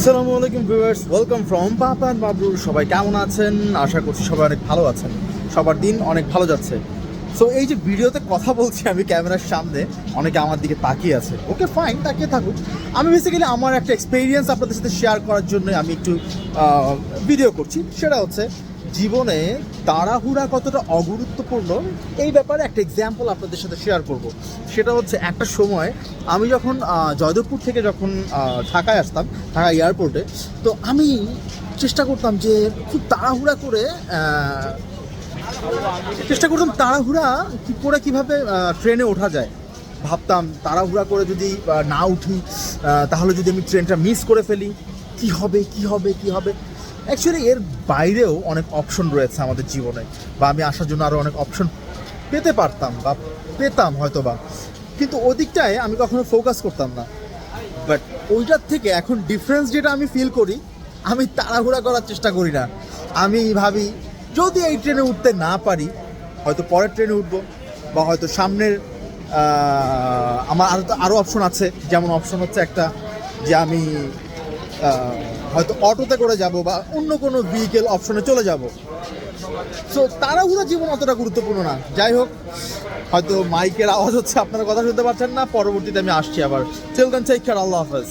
আসসালামু আলাইকুম viewers welcome from Papan বাবরুর সবাই কেমন আছেন? আশা করছি সবাই অনেক ভালো আছেন। সবার দিন অনেক ভালো যাচ্ছে। সো এই যে ভিডিওতে কথা বলছি আমি ক্যামেরার সামনে, অনেকে আমার দিকে তাকিয়ে আছে। ওকে ফাইন তাকিয়ে থাকুক। আমি বেসিক্যালি আমার একটা এক্সপিরিয়েন্স আপনাদের সাথে শেয়ার করার জন্য আমি একটু ভিডিও করছি। সেটা হচ্ছে জীবনে তাড়াহুড়া কতটা অগুরুত্বপূর্ণ, এই ব্যাপারে একটা এক্সাম্পল আপনাদের সাথে শেয়ার করব। সেটা হচ্ছে, একটা সময় আমি যখন জয়দেবপুর থেকে যখন ঢাকায় আসতাম, ঢাকা এয়ারপোর্টে তো আমি চেষ্টা করতাম যে খুব তাড়াহুড়া করে চেষ্টা করতাম তাড়াহুড়া কি করে কীভাবে ট্রেনে ওঠা যায়। ভাবতাম তাড়াহুড়া করে যদি না উঠি তাহলে যদি আমি ট্রেনটা মিস করে ফেলি, কি হবে কি হবে কি হবে? অ্যাকচুয়ালি এর বাইরেও অনেক অপশন রয়েছে আমাদের জীবনে, বা আমি আসার জন্য আরও অনেক অপশন পেতে পারতাম বা পেতাম হয়তো বা কিন্তু ওদিকটায় আমি কখনো ফোকাস করতাম না। বাট ওইটার থেকে এখন ডিফারেন্স যেটা আমি ফিল করি, আমি তাড়াহুড়া করার চেষ্টা করি না। আমি ভাবি, যদি এই ট্রেনে উঠতে না পারি, হয়তো পরের ট্রেনে উঠবো, বা হয়তো সামনের আমার আরও আরও অপশন আছে। যেমন অপশন হচ্ছে একটা যে আমি হয়তো অটোতে করে যাব বা অন্য কোনো ভেহিকেল অপশনে চলে যাব। সো তাড়াহুড়া জীবন অতটা গুরুত্বপূর্ণ না। যাই হোক, হয়তো মাইকের আওয়াজ হচ্ছে আপনারা কথা শুনতে পারছেন না। পরবর্তীতে আমি আসছি আবার। চলতেন চাই খেয়াল আল্লাহ হাফেজ।